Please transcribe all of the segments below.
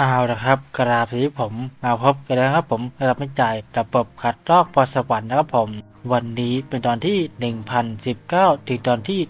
เอาละครับกราบสวัสดีผมมาพบกันแล้วครับผมรับไม่จ่ายระบบขัดลอกพอสวรรค์นะครับผม วันนี้เป็นตอนที่ 1019 ถึงตอนที่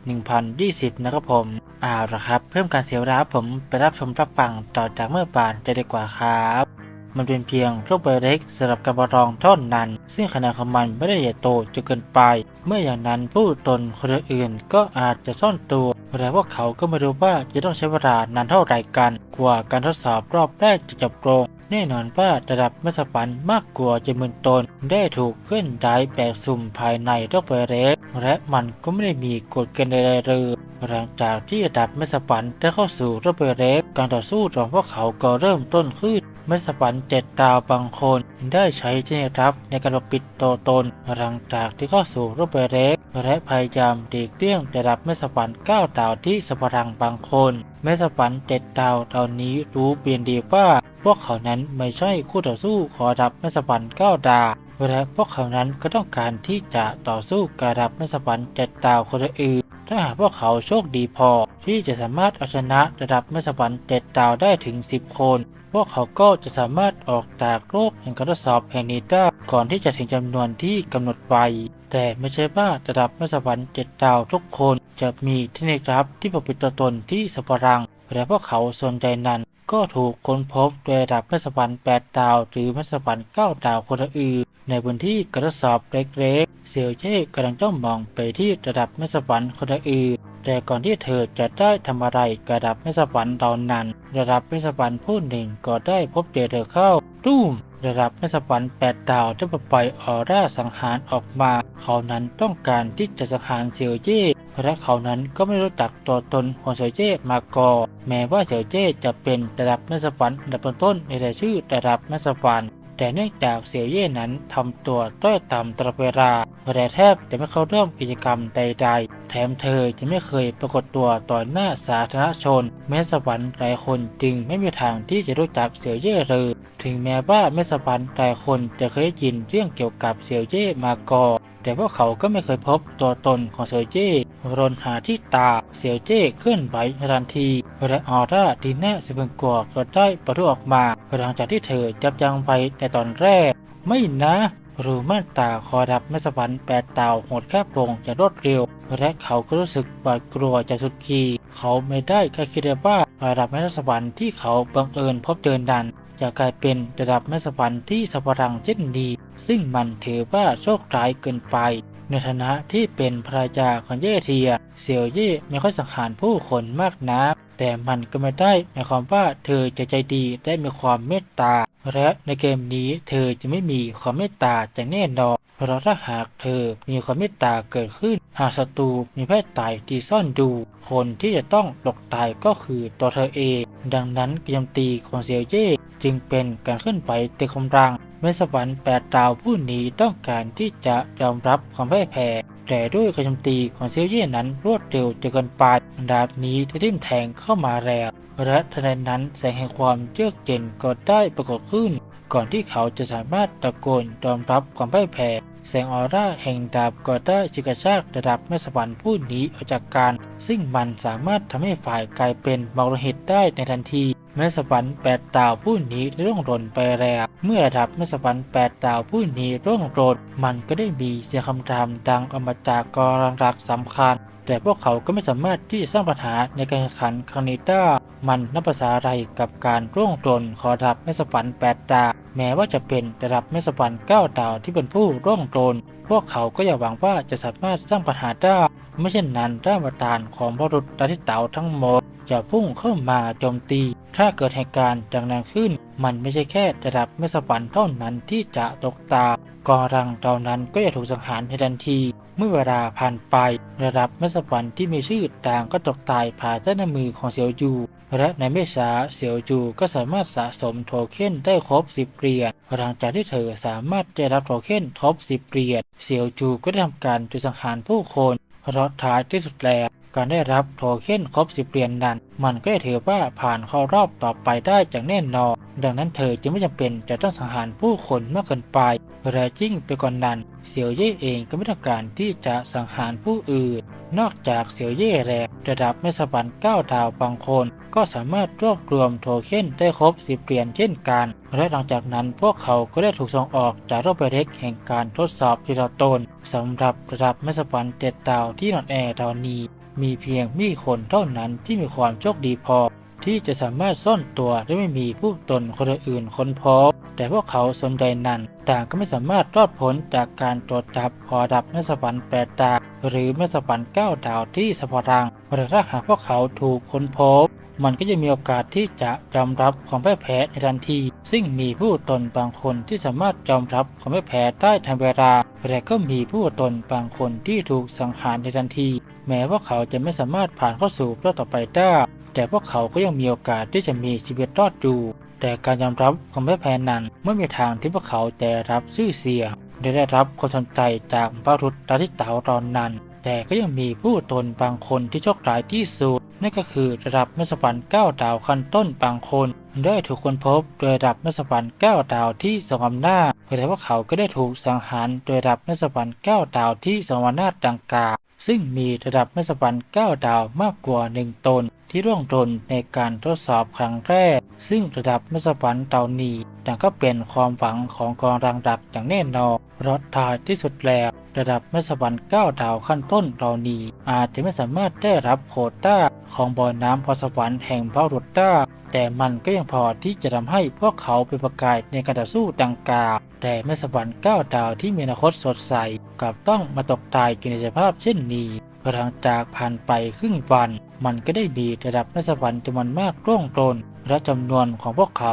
1020 นะครับผมเอาละครับ เพิ่มการเสียเวลาครับผมไปรับชมรับฟังต่อจากเมื่อปานจะดีกว่าครับ มันเป็นเพียงรูปใบเล็กสำหรับการประลองเท่านั้น ซึ่งขนาดของมันไม่ได้ใหญ่โตจนเกินไป เมื่ออย่างนั้นผู้ตนคนอื่นก็อาจจะซ่อนตัวและพวกเขาก็ไม่รู้ว่าจะต้องใช้เวลานานเท่าไรกัน กว่าการทดสอบรอบแรกจะจบลงแน่นอนว่าระดับมัสปันมากกว่าจำนวนตน ได้ถูกเคลื่อนย้ายแบกสุ่มภายในรอบใบเล็กและมันก็ไม่ได้มีกฎเกณฑ์ใดๆเลยหลังจากที่ระดับมัสปันได้เข้าสู่รอบใบเล็กการต่อสู้ของพวกเขาก็เริ่มต้นขึ้น มัสปันเจ็ดดาวบางคนได้ใช้เจเนรับในการปกปิดตัวตนหลังจากที่เข้าสู่รูปแบบเล็กและพยายามเด็กเลี่ยงระดับมัสปันเก้าดาวที่สปรังบางคนมัสปันเจ็ดดาวตอนนี้รู้เปลี่ยนดีว่า พวกเขานั้นไม่ใช่คู่ต่อสู้ขอรับมัสปันเก้าดาวและพวกเขานั้นก็ต้องการที่จะต่อสู้กับรับมัสปันเจ็ดดาวคนอื่น ถ้าหากพวกเขาโชคดีพอ ที่จะสามารถเอาชนะระดับมัสปันเจ็ดดาวได้ถึง 10 คน พวกเขาก็จะสามารถออกจากโลกแห่งการทดสอบแห่งนี้ได้ก่อนที่จะถึงจำนวนที่กำหนดไว้ แต่ไม่ใช่ว่าระดับมัสปันเจ็ดดาวทุกคน จะมีเทคนิครับที่ปกปิดตัวตนที่สปรังและพวกเขาส่วนใหญ่นั้นก็ถูกค้นพบโดยระดับมัสปัน8ดาว หรือมัสปัน9ดาวคนอื่น ในพื้นที่การทดสอบเล็กๆ เซียวเย่กำลังจ้องมองไปที่ระดับแมัสปันคนอื่น แต่ก่อนที่เธอจะได้ทำอะไรกระดับแมัสปันตอนนั้น ระดับแมัสปันผู้หนึ่งก็ได้พบเจอเธอเข้าตุ้มระดับแมัสปัน8ดดาวได้ปล่อยออร่าสังหารออกมาเขานั้นต้องการที่จะสังหารเซียวเย่และเขานั้นก็ไม่รู้จักตัวตนของเซียวเย่มาก่อนแม้ว่าเซียวเย่จะเป็นระดับแมัสปันอันดับต้นในรายชื่อระดับแมัสปัน แต่เนื่องจากเสี่ยเย่นั้นทำตัวต้อยต่ำตลอดเวลาและแทบจะไม่เข้าร่วมกิจกรรมใด ๆ แถมเธอจะไม่เคยปรากฏตัวต่อหน้าสาธารณชน แม้สวรรค์หลายคนจึงไม่มีทางที่จะรู้จักเสี่ยเย่เลย ถึงแม้ว่าแม่สวรรค์หลายคนจะเคยได้ยินเรื่องเกี่ยวกับเสี่ยเย่มาก่อนแต่พวกเขาก็ไม่เคยพบตัวตนของเสี่ยวเย่รนหาที่ตาเสี่ยวเย่เคลื่อนไหวทันที และออร่าที่น่สะพรึงกลัวก็ได้ปะทุออกมาหลังจากที่เธอจับยังไว้ในตอนแรก ไม่นะรูม่านตาคอดับแม่สวรรค์แปดดาวโหดแคบลงอย่างรวดเร็ว และเขาก็รู้สึกหวาดกลัวจากสุดขีเขาไม่ได้คาดคิดเลยว่าระดับแม่สวรรค์ที่เขาบังเอิญพบเจอนั้นจะกลายเป็นระดับแม่สวรรค์ที่สับรังเช่นดี ซึ่งมันถือว่าโชคร้ายเกินไป ในฐานะที่เป็นภรรยาของเย่เทียเซียวเย่ไม่ค่อยสังหารผู้คนมากนัก แต่มันก็ไม่ได้หมายความว่าเธอจะใจดีได้มีความเมตตา และในเกมนี้เธอจะไม่มีความเมตตาอย่แน่นอนเพราะถ้าหากเธอมีความเมตตาเกิดขึ้น หากศัตรูมีแพทย์ตายที่ซ่อนดู คนที่จะต้องหลกตายก็คือตัวเธอเอง ดังนั้นกมตีของเซียวเย่จึงเป็นการขึ้นไปเต็มกำลังเมื่อสวรรค์แปดดาวผู้นี้ต้องการที่จะยอมรับความพ่ายแพ้ แต่ด้วยการโจมตีของเซียวเย่นั้นรวดเร็วจนเกินไปดาบนี้ได้ทิ่มแทงเข้ามาแล้วและทันใดนั้นแสงแห่งความเยือกเย็นก็ได้ปรากฏขึ้น ก่อนที่เขาจะสามารถตะโกนยอมรับความพ่ายแพ้แสงออร่าแห่งดาบก็ได้ชิกชากระดับแม่สวรรค์ผู้นี้ออกจากกันซึ่งมันสามารถทำให้ฝ่ายกลายเป็นมรหิตได้ในทันที แม่สวรรค์แปดดาวผู้นี้ได้ร่วงหล่นไปแล้ว เมื่อดับแม่สวรรค์แปดดาวผู้นี้ร่วงหล่นมันก็ได้มีเสียงคำรามดังออกมาจากกรังรักสำคัญ แต่พวกเขาก็ไม่สามารถที่จะสร้างปัญหาในการแข่งขันครั้งนี้ได้มันนับภาษาอะไรกับการร่วงหล่นของระดับแม่สวรรค์แปดดาวแม้ว่าจะเป็นระดับแม่สวรรค์เก้าดาวที่เป็นผู้ร่วงหล่นพวกเขาก็อย่าหวังว่าจะสามารถสร้างปัญหาได้ไม่เช่นนั้นร่างประทานของบรุษดาทิเต๋าทั้งหมดจะพุ่งเข้ามาโจมตี ถ้าเกิดเหตุการณ์ดังนั้นขึ้น มันไม่ใช่แค่ระดับแม่สวรรค์เท่านั้นที่จะตกตากองรังเหล่านั้นก็จะถูกสังหารในทันที เมื่อเวลาผ่านไประดับแม่สวรรค์ที่มีชื่อต่างก็ตกตายภายใต้ในมือของเซียวจู และในไม่ช้าเซียวจูก็สามารถสะสมโทเค็นได้ครบ 10เหรียญหลังจากที่เธอสามารถได้รับโทเค็นครบ 10เหรียญเซียวจูก็ได้ทำการจุดสังหารผู้คนเพราะท้ายที่สุดแล้ว การได้รับโทเค็นครบ10เหรียญนั้น มันก็จะถือว่าผ่านเข้ารอบต่อไปได้อย่างแน่นอน ดังนั้นเธอจึงไม่จำเป็นจะต้องสังหารผู้คนมากเกินไปและยิ่งไปกว่านนั้นเสี่ยวเย่เองก็ไม่ต้องการที่จะสังหารผู้อื่น นอกจากเสี่ยวเย่แล้วระดับไม่สปันเก้าดาวบางคน ก็สามารถรวบรวมโทเค็นได้ครบ10เหรียญเช่นกัน และหลังจากนั้นพวกเขาก็ได้ถูกส่งออกจากโรบเล็กแห่งการทดสอบทีละตนสำหรับระดับไม่สปันเจ็ดดาวที่นอนแอร์ดาวนี้ มีเพียงมีคนเท่านั้นที่มีความโชคดีพอ ที่จะสามารถซ่อนตัวและไม่มีผู้ตนคนอื่นคนพบแต่พวกเขาสนใจนั้นต่างก็ไม่สามารถรอดพ้นจากการตรวจจับพอดับแม่สปันแปดดาหรือแม่สปันเก้าดาวที่สปอรังหรือถ้าหากพวกเขาถูกค้นพบ มันก็จะมีโอกาสที่จะยอมรับความแพ่แพ้ในทันที ซึ่งมีผู้ตนบางคนที่สามารถยอมรับความแพ่แพ้ได้ทันเวลาแต่ก็มีผู้ตนบางคนที่ถูกสังหารในทันที แม้ว่าเขาจะไม่สามารถผ่านเข้าสู่รอบต่อไปได้ แต่พวกเขาก็ยังมีโอกาสที่จะมีชีวิตรอดอยู่ แต่การยอมรับความพ่ายแพ้นั้นไม่มีทางที่พวกเขาจะรับชื่อเสียงและได้รับความสนใจจากบรรพบุรุษตาที่เต่าตอนนั้น แต่ก็ยังมีผู้ตนบางคนที่โชคร้ายที่สุด นั่นก็คือระดับมัสปันเก้าดาวขั้นต้นบางคนได้ถูกคนพบโดยระดับมัสปันเก้าดาวที่สองอำนาจแต่ว่าเขาก็ได้ถูกสังหารโดยระดับมัสปันเก้าดาวที่สองอำนาจดังกล่าว ซึ่งมีระดับมัสปันเก้าดาวมากกว่าหนึ่งตนที่ร่วงตนในการทดสอบครั้งแรก ซึ่งระดับมัสปันเตานีต่างก็เป็นความหวังของกองรังดักอย่างแน่นอนเพราะท้ายที่สุดแล้วระดับมัสปันเก้าดาวขั้นต้นเหล่านี้ อาจจะไม่สามารถได้รับโคต้าของบ่อน้ำพรสวรรค์แห่งพระรุตต้าแต่มันก็ยังพอที่จะทำให้พวกเขาเป็นประกายในการต่อสู้ดังกล่าวแต่มสวรรค์เก้าดาวที่มีอนาคตสดใสกลับต้องมาตกตายอยู่ในสภาพเช่นนี้หลังจากผ่านไปครึ่งวัน มันก็ได้มีระดับในสวรรค์จำนวนมากร่วงตนและจำนวนของพวกเขา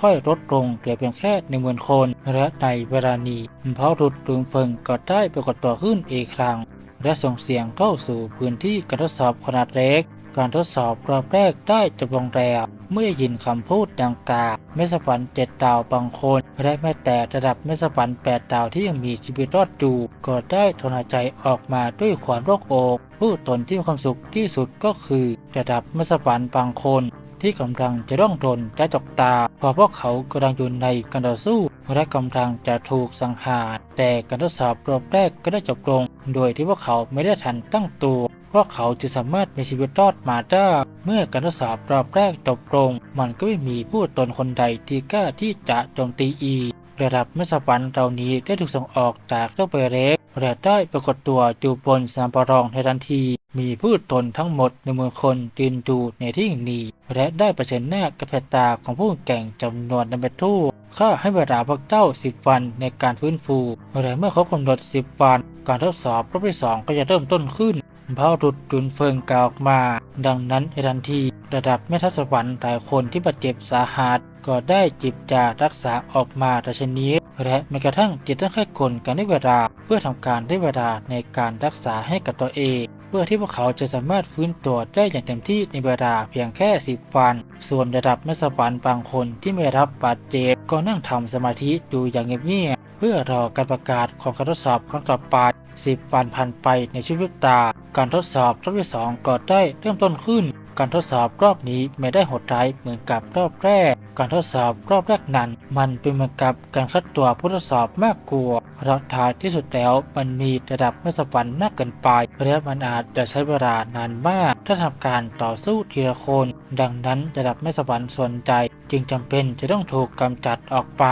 ค่อยๆลดลงเหลือเพียงแค่หนึ่งหมื่นคน และในเวลานี้พระรุดลุงเฟิงก็ได้ปรากฏตัวขึ้นอีกครั้ง และส่งเสียงเข้าสู่พื้นที่การทดสอบขนาดเล็ก การทดสอบรอบแรกได้จบลงแล้ว เมื่อได้ยินคำพูดดังกล่าวเมสปันเจ็ดดาวบางคนและแม้แต่ระดับเมสปันแปดดาวที่ยังมีชีวิตรอดอยู่ก็ได้ถอนใจออกมาด้วยความโล่งอกผู้ตนที่มีความสุขที่สุดก็คือ ระดับเมสปันบางคนที่กำลังจะร่องรนและจกตาเพราะพวกเขากำลังอยู่ในการต่อสู้ และกำลังจะถูกสังหาร แต่การทดสอบรอบแรกก็ได้จบลง โดยที่พวกเขาไม่ได้ทันตั้งตัว พวกเขาจะสามารถมีชีวิตรอดมาได้ เมื่อการทดสอบรอบแรกจบลง มันก็ไม่มีผู้ตนคนใดที่กล้าที่จะโจมตีอีกระดับมัสปันเหล่านี้ได้ถูกส่งออกจากโลกเบเล็กและได้ปรากฏตัวอยู่บนสนามประลองในทันที มีผู้ตนทั้งหมดหนึ่งหมื่นคนยืนดูในที่นี้ และได้เผชิญหน้ากับแผตาของผู้แข่งจำนวนนับเป็นทู่ข้าให้เวลาพวกเจ้า10วันในการฟื้นฟูและเมื่อครบกำหนด10วัน การทดสอบรอบที่2ก็จะเริ่มต้นขึ้น พระรุดดุนเฟิงกล่าวออกมา ดังนั้นในทันทีระดับแม่ทัศวรรค์หลายคนที่บาดเจ็บสาหัสก็ได้จิบจารักษาออกมาราชนีและแม้กระทั่งจิตตั้งแค่คนกันได้เวลา เพื่อทำการได้เวลาในการรักษาให้กับตัวเอง เพื่อที่พวกเขาจะสามารถฟื้นตัวได้อย่างเต็มที่ในเวลาเพียงแค่ 10 วัน ส่วนระดับไม่สวรรค์บางคนที่ไม่รับบาดเจ็บก็นั่งทำสมาธิดูอย่างเงียบ เพื่อรอการประกาศของการทดสอบครั้งต่อไป 10 วันผ่านไปในชีวิตตา การทดสอบรอบที่2ก็ได้เริ่มต้นขึ้น การทดสอบรอบนี้ไม่ได้โหดร้ายเหมือนกับรอบแรก การทดสอบรอบแรกนั้น มันเป็นเหมือนกับการคัดตัวผู้ทดสอบมากกว่าเพราะท้ายที่สุดแล้วมันมีระดับไม่สวรรค์มากเกินไปและมันอาจจะใช้เวลานานมาก ถ้าทำการต่อสู้ทีละคน ดังนั้นระดับไม่สวรรค์ส่วนใจจึงจำเป็นจะต้องถูกกำจัดออกไป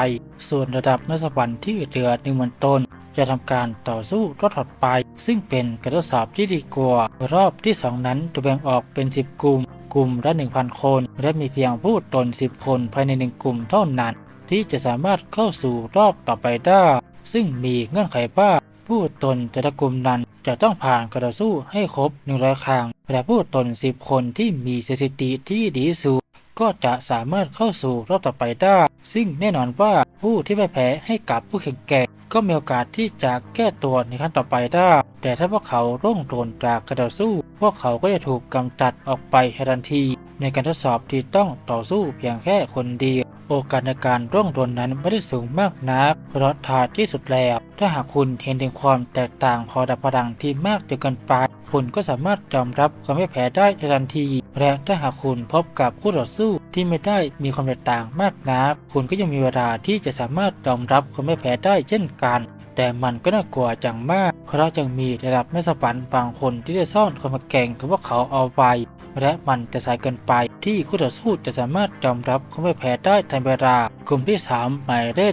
ส่วนระดับไม่สวรรค์ที่เหลือหนึ่งหมื่นตน จะทำการต่อสู้รอบถัดไป ซึ่งเป็นการทดสอบที่ดีกว่ารอบที่ 2 นั้นจะแบ่งออกเป็น 10 กลุ่ม กลุ่มละ 1,000 คน และมีเพียงผู้ตน 10 คนภายใน 1 กลุ่มเท่านั้น ที่จะสามารถเข้าสู่รอบต่อไปได้ ซึ่งมีเงื่อนไขว่าผู้ตนแต่ละกลุ่มนั้นจะต้องผ่านการต่อสู้ให้ครบ 100 ครั้งและผู้ตน 10 คนที่มีสถิติที่ดีสุดก็จะสามารถเข้าสู่รอบต่อไปได้ ซึ่งแน่นอนว่า ผู้ที่พ่ายแพ้ให้กับผู้แข่งแกร่งก็มีโอกาสที่จะแก้ตัวในขั้นต่อไปได้ แต่ถ้าพวกเขาร่วงโดนจากการต่อสู้ พวกเขาก็จะถูกกำจัดออกไปทันที ในการทดสอบที่ต้องต่อสู้เพียงแค่คนเดียว โอกาสในการร่วงโดนนั้นไม่ได้สูงมากนัก เพราะท้ายที่สุดแล้ว ถ้าหากคุณเห็นถึงความแตกต่างพอดับพลังที่มากจนเกินไป คุณก็สามารถยอมรับความไม่แพ้ได้ในทันที และถ้าหากคุณพบกับคู่ต่อสู้ที่ไม่ได้มีความแตกต่างมากนัก คุณก็ยังมีเวลาที่จะสามารถยอมรับความไม่แพ้ได้เช่นกันแต่มันก็น่ากลัวจังมาก เพราะยังมีระดับไม่สปันบางคนที่ได้ซ่อนความแก่งกับพวกเขาเอาไว้ และมันจะสายเกินไป ที่คู่ต่อสู้จะสามารถยอมรับความแพ้ได้ทันเวลากลุ่มที่ 3 หมายเลข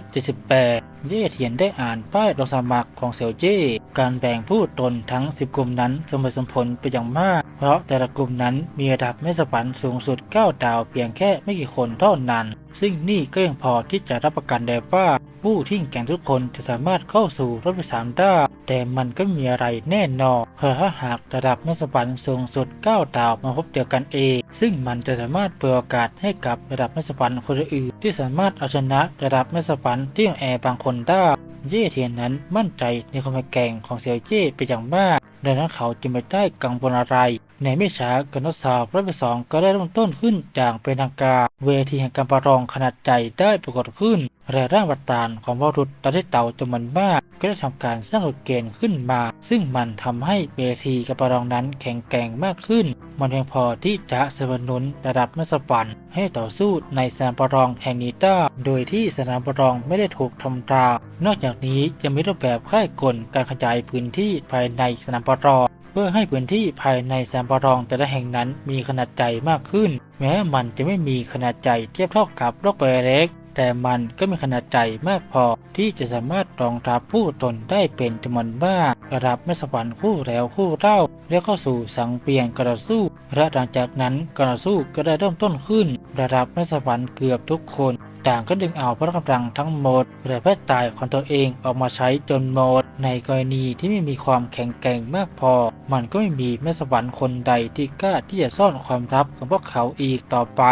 78 เย่เทียนได้อ่านป้ายลงสมัครของเซียวเย่การแบ่งผู้ตนทั้ง 10 กลุ่มนั้นสมเหตุสมผลไปอย่างมาก เพราะแต่ละกลุ่มนั้นมีระดับไม่สปันสูงสุด 9 ดาวเพียงแค่ไม่กี่คนเท่านั้น ซึ่งนี่ก็ยังพอที่จะรับประกันได้ว่าผู้ที่แข่งทุกคนจะสามารถเข้าสู่รอบที่สามได้ แต่มันก็มีอะไรแน่นอนเพราะถ้าหากระดับม่สปันสูงสุด9ดาวมาพบเจอกันเอง ซึ่งมันจะสามารถเปิดโอกาสให้กับระดับม่สปันคนอื่น ที่สามารถเอาชนะระดับม่สปันที่แอบบางคนได้ เย่เทียนนั้นมั่นใจในความแกร่งของเซียวเย่เป็นอย่างมากดังนั้นเขาจึงไม่ได้กังวลอะไร ในไม่ช้าการทดสอบรอบที่สองก็ได้เริ่มต้นขึ้นอย่างเป็นทางการ เวทีแห่งการประลองขนาดใหญ่ได้ปรากฏขึ้น และร่างวัตานของวรุษดาวที่เต่าจำนวนมาก ก็ได้ทำการสร้างกฎเกณฑ์ขึ้นมา ซึ่งมันทำให้เวทีการปรองนั้นแข็งแกร่งมากขึ้น มันเพียงพอที่จะสนับสนุนระดับนักสปันให้ต่อสู้ในสนามปรองแห่งนี้ได้โดยที่สนามปรองไม่ได้ถูกทำตามนอกจากนี้ยังมีรูปแบบค่ายกลการขยายพื้นที่ภายในสนามปรองเพื่อให้พื้นที่ภายในสนามประลองแต่ละแห่งนั้นมีขนาดใหญ่มากขึ้น แม้มันจะไม่มีขนาดใหญ่เทียบเท่ากับโลกใบเล็ก แต่มันก็มีขนาดใหญ่มากพอที่จะสามารถรองรับผู้ตนได้เป็นจำนวนมากระดับไม่สวรรค์คู่แล้วคู่เล่าและเข้าสู่สังเปียนกระสู้และหลังจากนั้นการะสู้ก็ได้เริ่มต้นขึ้น ระดับไม่สวรรค์เกือบทุกคน ต่างก็ดึงเอาพละกำลังทั้งหมดและแพทย์ตายของตัวเองออกมาใช้จนหมด ในกรณีที่ไม่มีความแข็งแกร่งมากพอ มันก็ไม่มีแม่สวรรค์คนใดที่กล้าที่จะซ่อนความลับของพวกเขาอีกต่อไป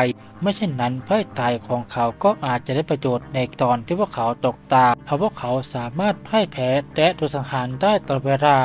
ไม่เช่นนั้นไพ่ตายของเขาก็อาจจะได้ประโยชน์ในตอนที่พวกเขาตกตาเพราะพวกเขาสามารถพ่ายแพ้และโดนสังหารได้ตลอดเวลา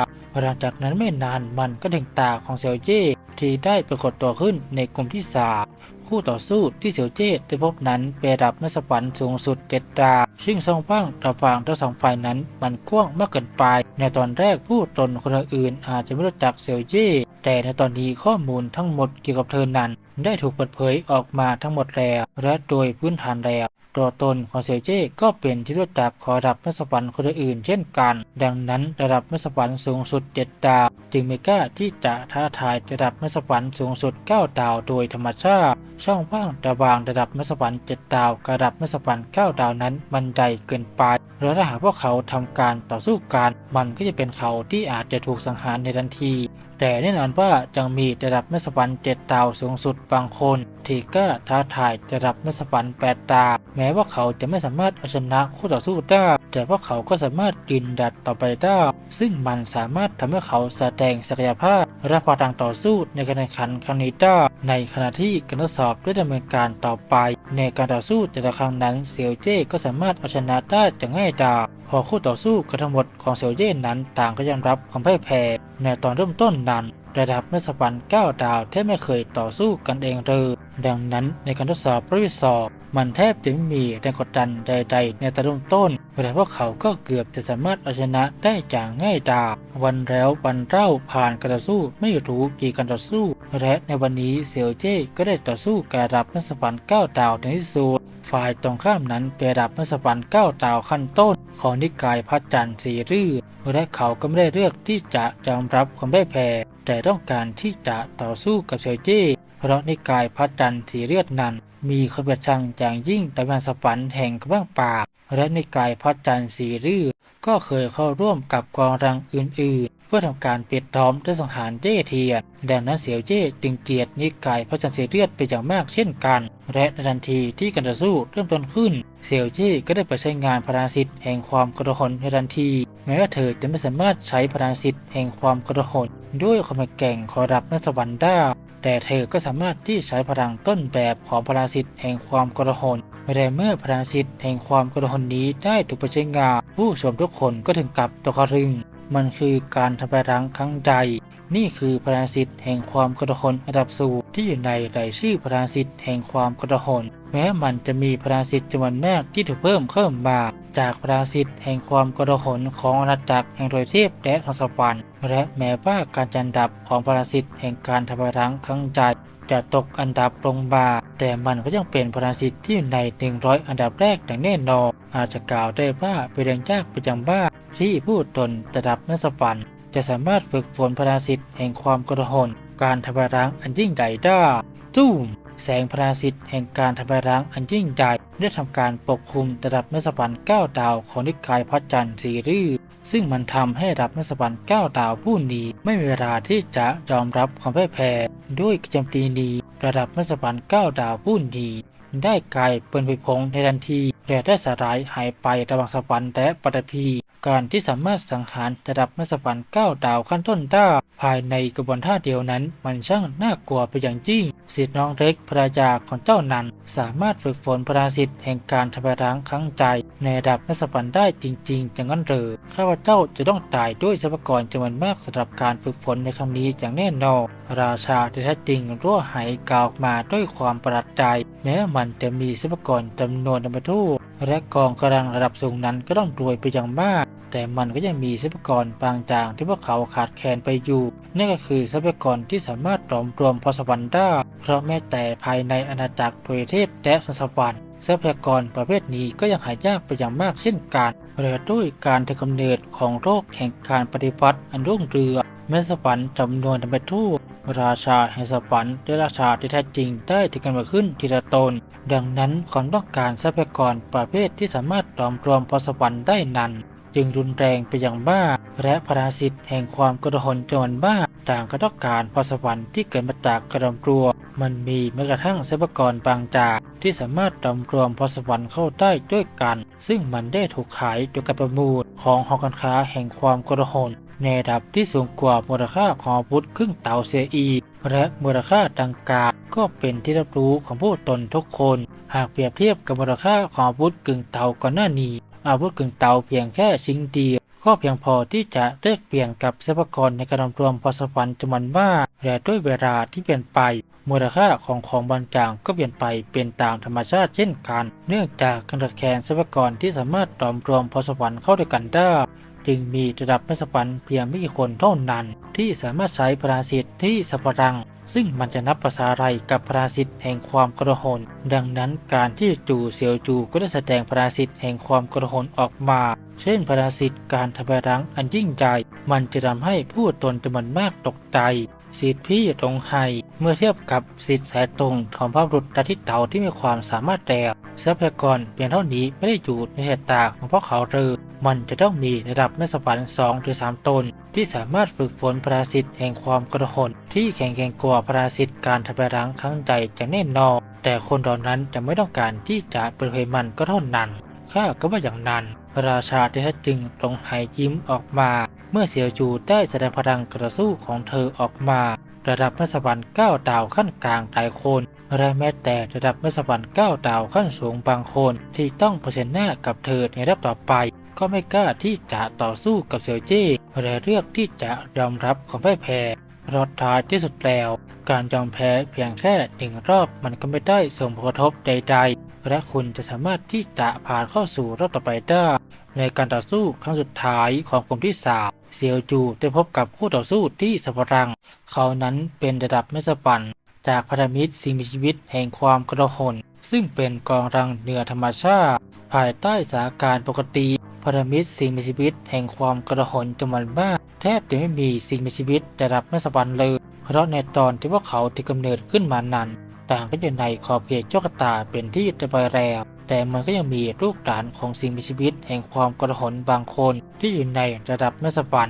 หลังจากนั้นไม่นานมันก็ถึงตาของเซียวเจที่ได้ปรากฏตัวขึ้นในกลุ่มที่สาม คู่ต่อสู้ที่เสี่ยวเจ้ได้พบนั้นเป็นระดับนักสวรรค์สูงสุดเจ็ดดาวซึ่งสองฝั่งระหว่างทั้งสองฝ่ายนั้นมันกว้างมากเกินไป ในตอนแรกผู้ตนคนอื่นอาจจะไม่รู้จักเสี่ยวเจ้แต่ในตอนนี้ข้อมูลทั้งหมดเกี่ยวกับเธอนั้น ได้ถูกเปิดเผยออกมาทั้งหมดแล้วและโดยพื้นฐานแล้วตัวตนของเซียวเจก็เป็นที่รู้จักขอระดับนัสวรรค์คนอื่นเช่นกัน ดังนั้นระดับนัสวรรค์สูงสุดเจ็ดดาว จึงไม่กล้าที่จะท้าทายระดับนัสวรรค์สูงสุด9ดาวโดยธรรมชาติ ช่องว่างระหว่างระดับนัสวรรค์7ดดาวกับระดับนักสวรรค์9ดาวนั้นมันใหญ่เกินไปและถ้าหากพวกเขาทำการต่อสู้กันมันก็จะเป็นเขาที่อาจจะถูกสังหารในทันที แต่แน่นอนว่ายังมีระดับนัสวรรค์7ดาวสูงสุดบางคนที่กล้าท้าทายระดับนัสวรรค์8ดาวแม้ว่าเขาจะไม่สามารถเอาชนะคู่ต่อสู้ได้แต่พวกเขาก็สามารถดินดัดต่อไปได้ซึ่งมันสามารถทำให้เขาแสดงศักยภาพและพลังต่อสู้ในการแข่งขันครั้งนี้ได้ในขณะที่การทดสอบได้ดำเนินการต่อไป ในการต่อสู้แต่ละครั้งนั้นเซียวเจ้ก็สามารถเอาชนะได้อย่างง่ายดายพอคู่ต่อสู้กันทั้งหมดของเซียวเย่นั้นต่างก็ยอมรับความพ่ายแพ้ในตอนเริ่มต้นนั้นระดับนักสปัน9ดาวแทบไม่เคยต่อสู้กันเองเลยดังนั้นในการทดสอบรอบที่สอบมันแทบจะไม่มีแรงกดดันใด ๆ ในตอนเริ่มต้นแต่พวกเขาก็เกือบจะสามารถเอาชนะได้อย่างง่ายดายวันแล้ววันเล่าผ่านการต่อสู้ไม่รู้กี่การต่อสู้ และในวันนี้เซียวเจ้ก็ได้ต่อสู้กับระดับนักสปัน9ดาวในที่สุดฝ่ายตรงข้ามนั้นเป็นระดับนักสปัน9ดาวขั้นต้น ของนิกายพระจันทร์สีรื่อและเขาก็ไม่ได้เลือกที่จะยอมรับความพ่ายแพ้แต่ต้องการที่จะต่อสู้กับเซียเจ้เพราะนิกายพระจันทร์สีเลือดนั้น มีความเบียดชังอย่างยิ่งต่อแมนสปันแห่งกระบ้างปากและนิกายพระจันทร์สีรื่อก็เคยเข้าร่วมกับกองรังอื่นๆ เพื่อทำการปิดล้อมและสังหารเย่เทียนดังนั้นเสียวเย่จึงเจียดนิกายพระจันทร์สียเลือดเป็นอย่างมากเช่นกัน และในทันทีที่การต่อสู้เริ่มต้นขึ้นเซียวเย่ก็ได้ไปใช้งานพลังสิทธิ์แห่งความกระหนในทันที แม้ว่าเธอจะไม่สามารถใช้พลังสิทธิ์แห่งความกระหนด้วยความแก่งขอรับนัสวรรค์ได้แต่เธอก็สามารถที่ใช้พลังต้นแบบของพลังสิทธิ์แห่งความกระหนไม่ได้เมื่อพลังสิทธิ์แห่งความกระหนนี้ได้ถูกไปใช้งานผู้ชมทุกคนก็ถึงกับตกตะลึง มันคือการทำลายล้างครั้งใด นี่คือพลังสิทธิ์แห่งความกระหนระดับสูงที่อยู่ในรายชื่อพลังสิทธิ์แห่งความกระหนแม้มันจะมีพลังสิทธิ์จำนวนมากที่ถูกเพิ่มเข้ามา จากพลังสิทธิ์แห่งความกระหนของอาณาจักรแห่งโดยเทพและทศวรรค์และแม้ว่าการจันดับของพลังสิทธิ์แห่งการทำลายล้างครั้งใดจะตกอันดับลงมาแต่มันก็ยังเป็นพลังสิทธิ์ที่อยู่ใน 100 อันดับแรกอย่างแน่นอนอาจจะกล่าวได้ว่าเป็นเรื่องยากเป็นอย่างมาที่ผู้ตนระดับนัสปัน จะสามารถฝึกฝนพลังสิทธิ์แห่งความกระหนการทำลายล้างอันยิ่งใหญ่ได้ตุ้มแสงพลังสิทธิ์แห่งการทำลายล้างอันยิ่งใหญ่ได้ทำการปกคลุมระดับนัสปันเก้าดาวของนิกายพระจันทร์สีรื้อซึ่งมันทำให้ระดับนัสปันเก้าดาวผู้นี้ไม่มีเวลาที่จะยอมรับความพ่ายแพ้ด้วยกิจมตีนี้ระดับนัสปันเก้าดาวผู้นี้ได้กลายเป็นผุพงในทันทีและได้สลายหายไประหว่างสวรรค์และปฐพี การที่สามารถสังหารระดับนัสวรรค์เก้าดาวขั้นต้นได้ภายในกระบวนท่าเดียวนั้น มันช่างน่ากลัวไปอย่างยิ่งสิทธิน้องเล็กภรรยาของเจ้านั้น สามารถฝึกฝนพราสิทธิ์แห่งการทำลายล้างครั้งใจ ในระดับนัสวรรค์ได้จริง ๆ จังนั้นเรือข้าพเจ้าจะต้องตายด้วยทรัพยากรจำนวนมากสำหรับการฝึกฝนในครั้งนี้อย่างแน่นอนราชาที่แท้จริงรั่วหายกล่าวมาด้วยความประหลาดใจ แม้มันจะมีทรัพยากรจำนวนธรรมทูตและกองกำลังระดับสูงนั้นก็ต้องรวยไปอย่างมากแต่มันก็ยังมีทรัพยากรบางอย่างที่พวกเขาขาดแคลนไปอยู่ นั่นก็คือทรัพยากรที่สามารถรวมรวมพอสวรรค์ได้ เพราะแม้แต่ภายในอาณาจักรทวยเทพและสวรรค์ทรัพยากรประเภทนี้ก็ยังหายากไปอย่างมากเช่นกันและด้วยการถือกำเนิดของโลกแห่งการปฏิวัติอันรุ่งเรืองแม้สวรรค์จำนวนธรรมทูตราชาแห่งสวรรค์และราชาที่แท้จริงได้ถือกันมาขึ้นทีละตน ดังนั้นความต้องการทรัพยากรประเภทที่สามารถรวมรวมพอสวรรค์ได้นั้น จึงรุนแรงไปอย่างมาและพราสิทธิ์แห่งความกระหนจนวนมาต่างก็ต้องการพอสวรรค์ที่เกิดมาจากกระดมรัว มันมีแม้กระทั่งทรัพยากรบางจากที่สามารถรวมรวมพอสวรรค์เข้าได้ด้วยกัน ซึ่งมันได้ถูกขายโดยการประมูลของหอการค้าแห่งความกระหนในระดับที่สูงกว่ามูลค่าของอาวุธครึ่งเต่าเสียอีกและมูลค่าดังกล่าวก็เป็นที่รับรู้ของผู้ตนทุกคน หากเปรียบเทียบกับมูลค่าของอาวุธกึ่งเต่าก่อนหน้านี้ อาวุธกึ่งเตาเพียงแค่ชิ้นเดียวก็เพียงพอที่จะแลกเปลี่ยนกับทรัพยากรในการรวมพอสวรรค์จำนวนมากและด้วยเวลาที่เปลี่ยนไป มูลค่าของของบางอย่างก็เปลี่ยนไปเป็นตามธรรมชาติเช่นกัน เนื่องจากการแคลนทรัพยากรที่สามารถรวมรวมพอสวรรค์เข้าด้วยกันได้ จึงมีระดับม่สปันเพียงไม่กี่คนเท่านั้น ที่สามารถใช้พราสิทธิ์ที่สปรัง ซึ่งมันจะนับภาษาไรกับพราสิทธิ์แห่งความกระหนดังนั้นการที่จู่เสียวจูก็ได้แสดงพราสิทธิ์แห่งความกระหนออกมา เช่นพราสิทธิ์การทำลายล้างอันยิ่งใหญ่มันจะทำให้ผู้ตนจำนวนมากตกใจ สิทธิพี่ตรงไฮเมื่อเทียบกับสิทธิสายตรงของพระบุรุษดัทิเต่าที่มีความสามารถแดกทรัพยากรเพียงเท่านี้ไม่ได้อยู่ในสายตาของพวกเขาเลยมันจะต้องมีระดับแม่สวรรค์สองหรือสามตน ที่สามารถฝึกฝนปราสิทธิ์แห่งความกระหนที่แข็งแกร่งกว่าปราสิทธิ์การทำลายล้างครั้งใจอย่างแน่นอนแต่คนเหล่านั้นจะไม่ต้องการที่จะเปิดเผยมันก็เท่านั้น ข้าก็ว่าอย่างนั้น ราชาที่แท้จริงลงหายยิ้มออกมา เมื่อเสี่ยวจูได้แสดงพลังกระสู้ของเธอออกมา ระดับแม่สวรรค์เก้าดาวขั้นกลางหลายคนและแม้แต่ระดับแม่สวรรค์เก้าดาวขั้นสูงบางคนที่ต้องเผชิญหน้ากับเธอในรอบต่อไป ก็ไม่กล้าที่จะต่อสู้กับเสี่ยวเจ้และเลือกที่จะยอมรับความพ่ายแพ้รอดท้ายที่สุดแล้ว การยอมแพ้เพียงแค่หนึ่งรอบมันก็ไม่ได้ส่งผลกระทบใดๆ และคุณจะสามารถที่จะผ่านเข้าสู่รอบต่อไปได้ ในการต่อสู้ครั้งสุดท้ายของกลุ่มที่สามเซียวจูได้พบกับคู่ต่อสู้ที่สปรัง เขานั้นเป็นระดับไม่สปัน จากพันธมิตรสิ่งมีชีวิตแห่งความกระหนซึ่งเป็นกองรังเหนือธรรมชาติ ภายใต้สถานการณ์ปกติพันธมิตรสิ่งมีชีวิตแห่งความกระหนจำนวนมากแทบจะไม่มีสิ่งมีชีวิตระดับไม่สปันเลย เพราะในตอนที่พวกเขาที่กำเนิดขึ้นมานั้น ต่างก็อยู่ในขอบเขตโชคชะตาเป็นที่เรียบร้อยแล้ว แต่มันก็ยังมีลูกหลานของสิ่งมีชีวิต แห่งความกระหนบางคนที่อยู่ในระดับไม่สปัน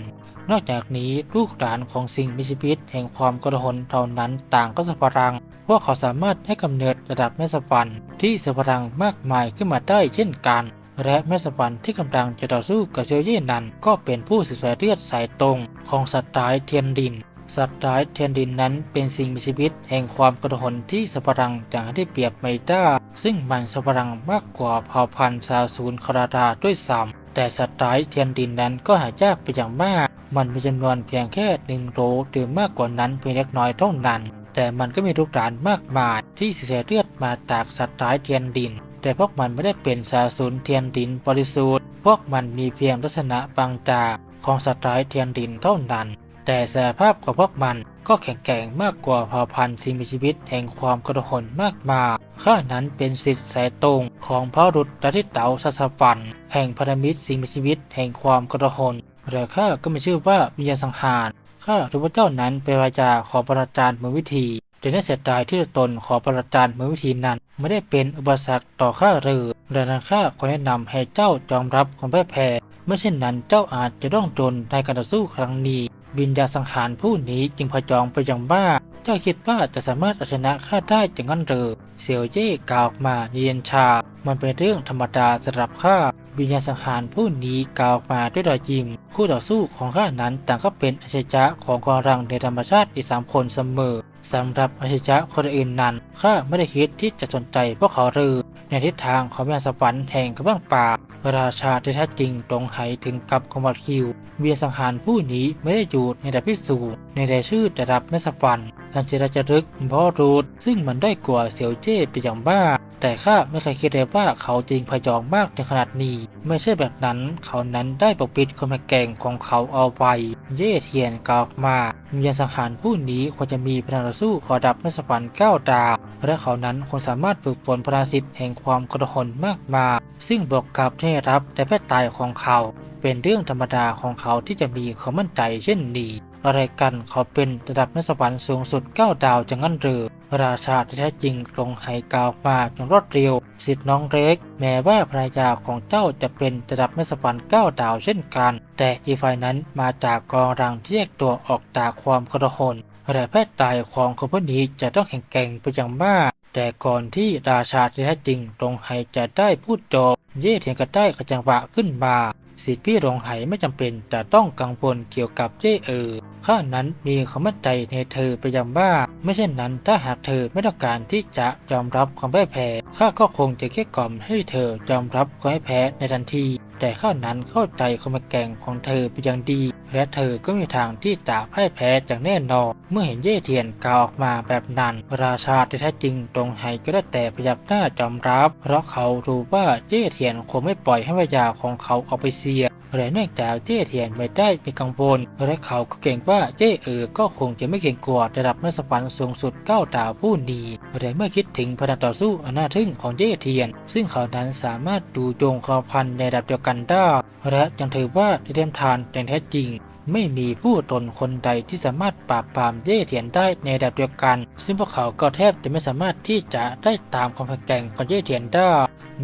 นอกจากนี้ลูกหลานของสิ่งมีชีวิต แห่งความกระหนเท่านั้นต่างก็สปรังพวกเขาสามารถให้กำเนิดระดับแม่สปันที่สปรังมากมายขึ้นมาได้เช่นกัน และแม่สปันที่กำลังจะต่อสู้กับเซียวเย่นั้น ก็เป็นผู้สืบสายเลือดสายตรงของสัตว์ร้ายเทียนดิน สัตว์ร้ายเทียนดินนั้นเป็นสิ่งมีชีวิตแห่งความกระหนที่สปรังอย่างที่เปรียบไม่ได้ซึ่งมันสปรังมากกว่าเผ่าพันธุ์ซาซูนคาราดาด้วยซ้ำแต่สัตว์ร้ายเทียนดินนั้นก็หายากไปอย่างมาก มันมีจำนวนเพียงแค่หนึ่งโลหรือมากกว่านั้นเพียงเล็กน้อยเท่านั้น แต่มันก็มีลูกหลานมากมายที่เสียเลือดมาจากสัตว์ร้ายเทียนดิน แต่พวกมันไม่ได้เป็นซาซูนเทียนดินบริสุทธิ์พวกมันมีเพียงลักษณะบางจากของสัตว์ร้ายเทียนดินเท่านั้น แต่สภาพของพวกมันก็แข็งแกร่งมากกว่าเผ่าพันธุ์สิ่งมีชีวิตแห่งความกระหนมากมายข้านั้นเป็นสิทธิ์สายตรงของพระรุตดัทิเตาสัสปัน แห่งพันธมิตรสิ่งมีชีวิตแห่งความกระหนแต่ข้าก็ไม่ชื่อว่าวิญญาสังหารข้ารู้ว่าเจ้านั้นเป็นวาจาของปราจารย์มือวิธีแต่น่าเสียดายที่ตนขอประจานมือวิธีนั้น ไม่ได้เป็นอุปสรรคต่อข้าเลยดังนั้นข้าขอแนะนำให้เจ้ายอมรับความพ่ายแพ้ไม่เช่นนั้นเจ้าอาจจะต้องโดนในการต่อสู้ครั้งนี้ วิญญาณสังหารผู้นี้จึงพจองไปย่างบ้า เจ้าคิดว่าจะสามารถเอาชนะข้าได้จังงั้นเหรือเสี่ยวเย่กล่าวออกมาเย็นชา มันเป็นเรื่องธรรมดาสำหรับข้า วิญญาณสังหารผู้นี้กล่าวออกมาด้วยรอยยิ้ม คู่ต่อสู้ของข้านั้นต่างก็เป็นอาชญะของกองรังในธรรมชาติอีกสามคนเสมอสำหรับอาชญะคนอื่นนั้นข้าไม่ได้คิดที่จะสนใจพวกเขาเลย ในทิศทางของแม่สวรรค์แห่งกระบ้องป่าพระราชาที่แท้จริงตรงไหถึงกับคอมบัตคิวเบียสังหารผู้นี้ไม่ได้อยู่ในแต่พิสูจน์ในแต่ชื่อจะรับแม่สวร อันเจราจรึกบอรูดซึ่งมันได้กว่าเสี่ยวเจ้ไปอย่างบ้า แต่ข้าไม่เคยคิดเลยว่าเขาจริงพยองมากในขนาดนี้ ไม่ใช่แบบนั้นเขานั้นได้ปกปิดความแก่งของเขาเอาไว้เย่เทียนกล่าวอกมาวิญญาณสังหารผู้นี้ควรจะมีพลังสู้ขอดับนัสวรรค์เก้าดาวและเขานั้นควรสามารถฝึกฝนพลังสิทธิ์แห่งความกระหนมากมายซึ่งบวกกับที่ได้รับแต่แพทย์ตายของเขา เป็นเรื่องธรรมดาของเขาที่จะมีความมั่นใจเช่นนี้ อะไรกันเขาเป็นระดับนักสวรรค์สูงสุด9ดาวจังงั้นหรือ ราชาที่แท้จริงตรงไหกล่าวมาจนรวดเร็วสิทธิ์น้องเล็ก แม้ว่าภรรยาของเจ้าจะเป็นระดับนักสวรรค์9ดาวเช่นกัน แต่อีกฝ่ายนั้นมาจากกองรังที่แยกตัวออกจากความกระหนและแพทย์ตายของคนผู้นี้จะต้องแข็งแกร่งไปอย่างมากแต่ก่อนที่ราชาที่แท้จริงตรงไหจะได้พูดจบเย่เทียนก็ได้ขจังหวะขึ้นมา สิทธิพี่รงไหไม่จำเป็นจะต้องกังวลเกี่ยวกับเย่เออข้านั้นมีความมั่นใจในเธอไปยังบ้าไม่เช่นนั้นถ้าหากเธอไม่ต้องการที่จะยอมรับความพ่ายแพ้ข้าก็คงจะแค่กล่อมให้เธอยอมรับความพ่ายแพ้ในทันที แต่ข้านั้นเข้าใจความแก่งของเธอเป็นอย่างดี และเธอก็มีทางที่จะพ่ายแพ้จากแน่นอนเมื่อเห็นเย่เทียนกล่าวออกมาแบบนั้นราชาที่แท้จริงตรงไหก็ได้แต่พยักหน้ายอมรับ เพราะเขารู้ว่าเย่เทียนคงไม่ปล่อยให้วิญญาของเขาเอาไปเสียและเนื่องจากเย่เทียนไม่ได้มีกังวลและเขาก็เกรงว่าเย่เออก็คงจะไม่เก่งกว่าระดับนักสวรรค์สูงสุดเก้าดาวผู้นี้และเมื่อคิดถึงพลังต่อสู้อันน่าทึ่งของเย่เทียน ซึ่งเขานั้นสามารถดูโยงความพันในระดับเดียวกันได้และยังถือว่าได้เต็มทานอย่างแท้จริงไม่มีผู้ตนคนใดที่สามารถปราบปรามเย่เทียนได้ในระดับเดียวกัน ซึ่งพวกเขาก็แทบจะไม่สามารถที่จะได้ตามความแข็งแกร่งของเย่เทียนได้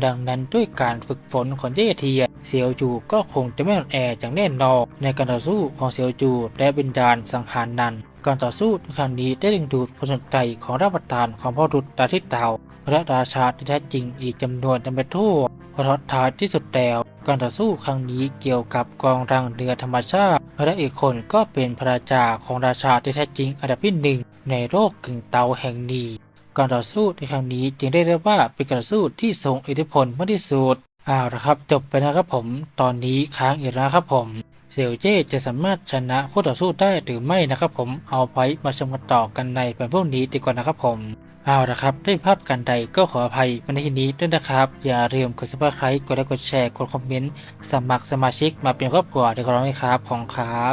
ดังนั้นด้วยการฝึกฝนของเย่เทีย เซียวจูก็คงจะไม่อ่อนแออย่างแน่นอนในการต่อสู้ของเซียวจูและบินดาลสังหารนั้น การต่อสู้ครั้งนี้ได้ดึงดูดความสนใจของรัฐบานของพ่อรุดดาทิเตาและราชาที่แท้จริงอีกจำนวนจำเป็นทั่วเพราะท้ายที่สุดแล้วการต่อสู้ครั้งนี้เกี่ยวกับกองรังเรือธรรมชาติและอีกคนก็เป็นพระราชาของราชาที่แท้จริงอันดับที่หนึ่งในโลกกึ่งเตาแห่งนี้ การต่อสู้ในครั้งนี้จึงได้เรียกว่าเป็นการต่อสู้ที่ทรงอิทธิพลมากที่สุดเอาละครับ จบไปนะครับผม ตอนนี้ค้างอีกแล้วนะครับผมเซียวเจจะสามารถชนะคู่ต่อสู้ได้หรือไม่นะครับผมเอาไว้มาชมกันต่อกันในเป็นพวกนี้ดีกว่านะครับผมเอาละครับได้ภาพกันใดก็ขออภัยมาในที่นี้ด้วยนะครับ อย่าลืมกด subscribe กดไลค์กดแชร์กดคอมเมนต์สมัครสมาชิกมาเป็นครอบครัวเดียวขอร้องให้ครับของครับ